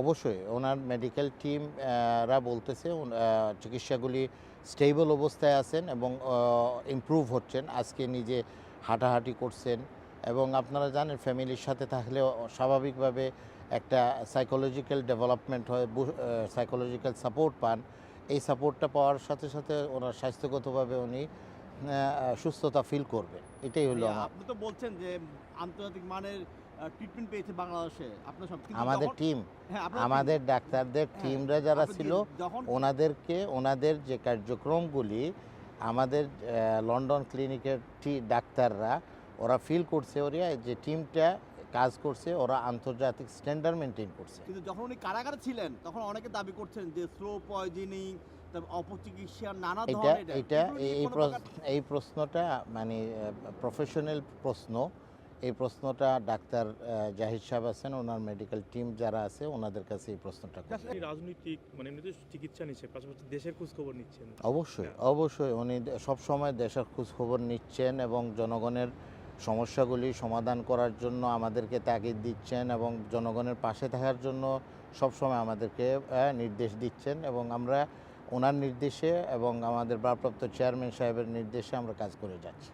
অবশ্যই ওনার medical team রা বলতেছে চিকিৎসাগুলি স্টেবল অবস্থায় আছেন এবং ইমপ্রুভ হচ্ছেন আজকে নিজে হাঁটাহাঁটি করছেন এবং আপনারা জানেন ফ্যামিলির সাথে থাকলে স্বাভাবিকভাবে একটা সাইকোলজিক্যাল ডেভেলপমেন্ট হয় সাইকোলজিক্যাল সাপোর্ট পান। এই সাপোর্টটা পাওয়ার সাথে সাথে ওনার স্বাস্থ্যগতভাবে উনি সুস্থতা ফিল করবেন। এটাই হলো আপনি তো বলছেন যে আন্তর্জাতিক মানের ট্রিটমেন্ট পেয়েছে বাংলাদেশে? আপনার সব আমাদের টিম হ্যাঁ, আমাদের ডাক্তারদের হ্যাঁ, টিমরা যারা ছিল ওনাদেরকে ওনাদের যে কার্যক্রমগুলি আমাদের লন্ডন ক্লিনিকের ডাক্তাররা ওরা ফিল করছে ওরা যে টিমটা কাজ করছে ওরা আন্তর্জাতিক স্ট্যান্ডার্ড মেনটেন করছে। কিন্তু যখন উনি কারাগারে ছিলেন তখন অনেকে দাবি করছেন যে স্লো পয়জনিং অপচিকিৎসা নানা ধরনের এটা এই প্রশ্নটা মানে প্রফেশনাল প্রশ্ন। এই প্রশ্নটা ডাক্তার জাহিদ সাহেব আছেন ওনার মেডিকেল টিম যারা আছে ওনাদের কাছে এই প্রশ্নটা। রাজনৈতিক মানে এমনিতে চিকিৎসা নিচ্ছে পাশাপাশি দেশের খোঁজ খবর নিচ্ছেন। অবশ্যই অবশ্যই। উনি সব সময় দেশের খোঁজ খবর নিচ্ছেন এবং জনগণের সমস্যাগুলি সমাধান করার জন্য আমাদেরকে তাগিদ দিচ্ছেন এবং জনগণের পাশে থাকার জন্য সবসময় আমাদেরকে নির্দেশ দিচ্ছেন এবং আমরা ওনার নির্দেশে এবং আমাদের ভারপ্রাপ্ত চেয়ারম্যান সাহেবের নির্দেশে আমরা কাজ করে যাচ্ছি।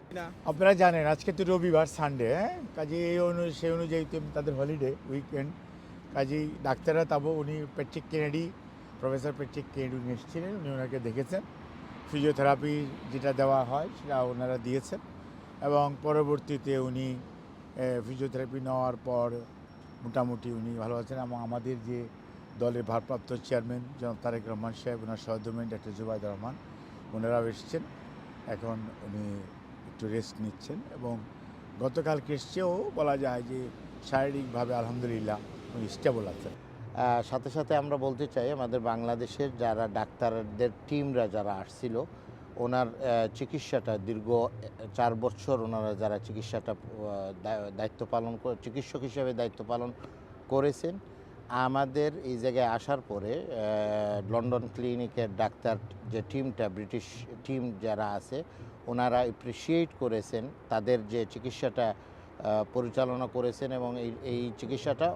আপনারা জানেন আজকে তো রবিবার সানডে হ্যাঁ? কাজে এই অনু সেই অনুযায়ী তাদের হলিডে উইকেন্ড কাজেই ডাক্তাররা তাবো উনি Patrick Kennedy professor Patrick Kennedy উনি এসেছিলেন উনি ওনাকে দেখেছেন। ফিজিওথেরাপি যেটা দেওয়া হয় সেটা ওনারা দিয়েছেন। এবং পরবর্তীতে উনি ফিজিওথেরাপি নেওয়ার পর মোটামুটি উনি ভালো আছেন। এবং আমাদের যে দলের ভারপ্রাপ্ত চেয়ারম্যান জনাব তারেক রহমান সাহেব, ওনার সহধর্মী ডাক্তার জুবাইদ রহমান, ওনারাও এসেছেন। এখন উনি একটু রেস্ট নিচ্ছেন এবং গতকালকে এসছেও বলা যায় যে শারীরিকভাবে আলহামদুলিল্লাহ উনি স্টেবল আছেন। সাথে সাথে আমরা বলতে চাই, আমাদের বাংলাদেশের যারা ডাক্তারদের টিমরা যারা আসছিল, ওনার চিকিৎসাটা দীর্ঘ চার বছর ওনারা যারা চিকিৎসাটা দায়িত্ব পালন চিকিৎসক হিসেবে দায়িত্ব পালন করেছেন। আমাদের এই জায়গায় আসার পরে লন্ডন ক্লিনিকের ডাক্তার যে টিমটা, ব্রিটিশ টিম যারা আছে, ওনারা এপ্রিসিয়েট করেছেন, তাদের যে চিকিৎসাটা পরিচালনা করেছেন এবং এই এই চিকিৎসাটা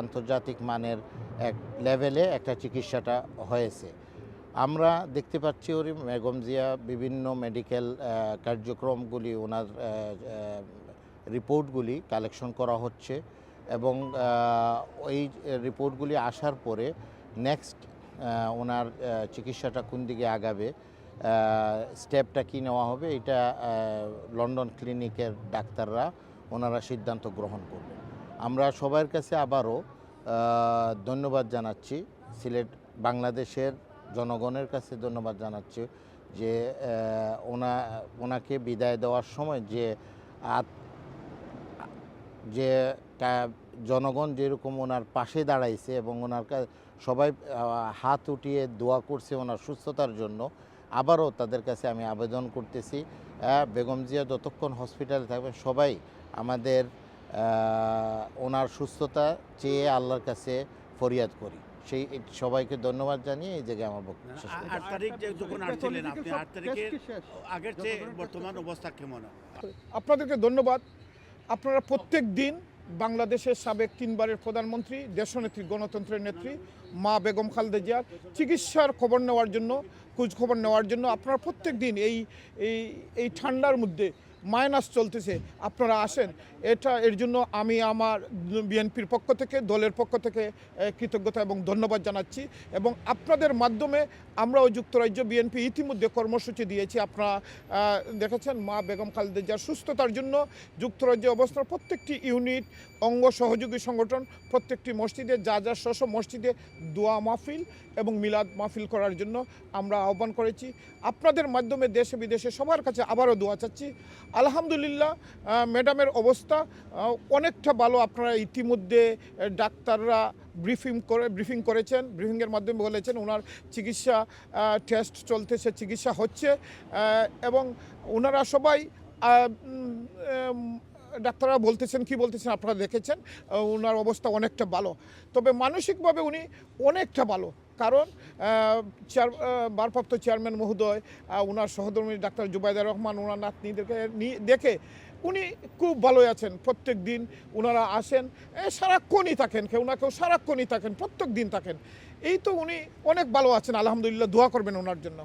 আন্তর্জাতিক মানের এক লেভেলে একটা চিকিৎসাটা হয়েছে। আমরা দেখতে পাচ্ছি ওর বেগম জিয়া, বিভিন্ন মেডিকেল কার্যক্রমগুলি ওনার রিপোর্টগুলি কালেকশন করা হচ্ছে। এবং ওই রিপোর্টগুলি আসার পরে নেক্সট ওনার চিকিৎসাটা কোন দিকে আগাবে স্টেপটা কি নেওয়া হবে, এটা লন্ডন ক্লিনিকের ডাক্তাররা ওনারা সিদ্ধান্ত গ্রহণ করবেন আমরা সবার কাছে আবারও ধন্যবাদ জানাচ্ছি, সিলেট বাংলাদেশের জনগণের কাছে ধন্যবাদ জানাচ্ছি যে ওনা, ওনাকে বিদায় দেওয়ার সময় যে যে জনগণ যেরকম ওনার পাশে দাঁড়াইছে এবং ওনার কা- সবাই হাত উঠিয়ে দোয়া করছে ওনার সুস্থতার জন্য আবারও তাদের কাছে আমি আবেদন করতেছি বেগম জিয়া যতক্ষণ হসপিটালে থাকবে সবাই আমাদের ওনার সুস্থতা চেয়ে আল্লাহর কাছে ফরিয়াদ করি। সেই সবাইকে ধন্যবাদ জানিয়ে এই জায়গায় আমার বক্তব্য শেষ আট তারিখ যে যখন আসছিলেন আপনি আট তারিখের আগের চেয়ে বর্তমান অবস্থা কেমন? আপনাদেরকে ধন্যবাদ। আপনারা প্রত্যেক দিন বাংলাদেশের সাবেক তিনবারের প্রধানমন্ত্রী, দেশনেত্রী, গণতন্ত্রের নেত্রী, মা বেগম খালেদা জিয়ার চিকিৎসার খবর নেওয়ার জন্য খোঁজখবর নেওয়ার জন্য আপনারা প্রত্যেক দিন এই এই এই ঠান্ডার মধ্যে মাইনাস চলতেছে। আপনারা আসেন। এটা এর জন্য আমি আমার বিএনপির পক্ষ থেকে, দলের পক্ষ থেকে কৃতজ্ঞতা এবং ধন্যবাদ জানাচ্ছি। এবং আপনাদের মাধ্যমে আমরাও যুক্তরাজ্য বিএনপি ইতিমধ্যে কর্মসূচি দিয়েছি। আপনারা দেখেছেন মা বেগম খালেদা জিয়ার সুস্থতার জন্য যুক্তরাজ্যে অবস্থান প্রত্যেকটি ইউনিট, অঙ্গ সহযোগী সংগঠন, প্রত্যেকটি মসজিদে, যা যা স্ব মসজিদে দোয়া মাহফিল এবং মিলাদ মাহফিল করার জন্য আমরা আহ্বান করেছি। আপনাদের মাধ্যমে দেশে বিদেশে সবার কাছে আবারও দোয়া চাচ্ছি। আলহামদুলিল্লাহ ম্যাডামের অবস্থা অনেকটা ভালো। আপনারা ইতিমধ্যে ডাক্তাররা ব্রিফিং করে, ব্রিফিং করেছেন, ব্রিফিংয়ের মাধ্যমে বলেছেন ওনার চিকিৎসা টেস্ট চলতেছে, চিকিৎসা হচ্ছে এবং ওনারা সবাই ডাক্তাররা বলতেছেন, কি বলতেছেন আপনারা দেখেছেন? ওনার অবস্থা অনেকটা ভালো। তবে মানসিকভাবে উনি অনেকটা ভালো। কারণ ভারপ্রাপ্ত চেয়ারম্যান মহোদয় ওনার সহধর্মী ডাক্তার জুবাইদার রহমান ওনার নাতনিদেরকে দেখে উনি খুব ভালোই আছেন। প্রত্যেক দিন ওনারা আসেন সারাক্ষণই থাকেন, কেউ না কেউ সারাক্ষণই থাকেন, প্রত্যেক দিন থাকেন। এই তো উনি অনেক ভালো আছেন, আলহামদুলিল্লাহ, দোয়া করবেন ওনার জন্য।